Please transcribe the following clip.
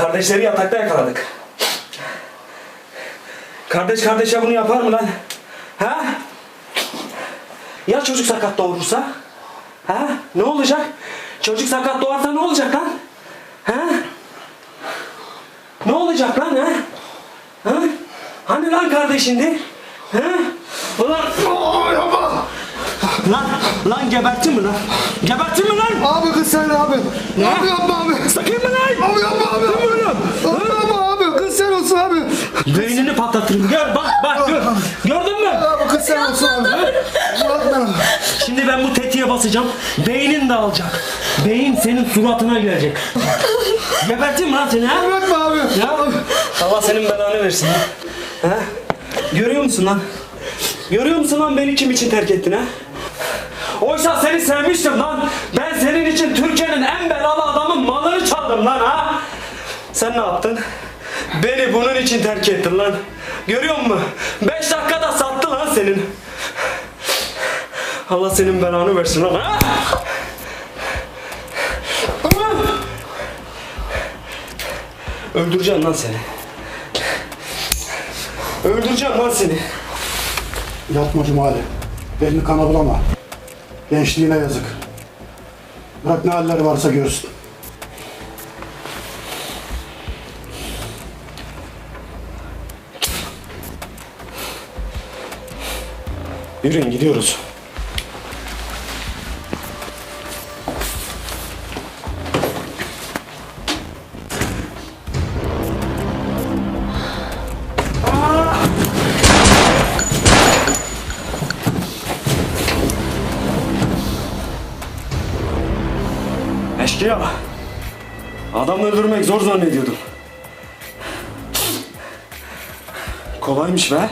Kardeşleri yatakta yakaladık. Kardeş kardeşe bunu yapar mı lan? Ha? Ya çocuk sakat doğurursa? Ha? Ne olacak? Çocuk sakat doğarsa ne olacak lan? Ha? Ne olacak lan ha? Ha? Hani lan kardeşindi? Ha? Ulan Lan, lan gebertin mi lan? Gebertin mi lan? Abi kız sen abi. Abi yapma abi. Sakın mı lan? Abi yapma abi. Abi yapma abi. Kız sen olsun abi. Beynini patlatırım. Gör bak bak gör. Gördün mü? Abi kız sen olsun abi. Bırakma. Şimdi ben bu tetiğe basacağım. Beynin dağılacak. Beyin senin suratına gelecek. Geberteyim mi lan seni ha? Bırakma abi. Ya Allah senin belanı versin ha. ha? Görüyor musun lan? Görüyor musun lan beni kim için terk ettin ha? Oysa seni sevmiştim lan. Ben senin için Türkiye'nin en belalı adamın malını çaldım lan ha. Sen ne yaptın? Beni bunun için terk ettin lan. Görüyor musun? Beş dakikada sattı lan senin. Allah senin belanı versin lan ha. Öldüreceğim lan seni. Öldüreceğim lan seni. Yapma Cumali. Belini kana bulama. Gençliğine yazık. Bırak ne halleri varsa görsün. Yürüyün gidiyoruz. Eşkıya. Adam öldürmek zor zannediyordum. Kolaymış be.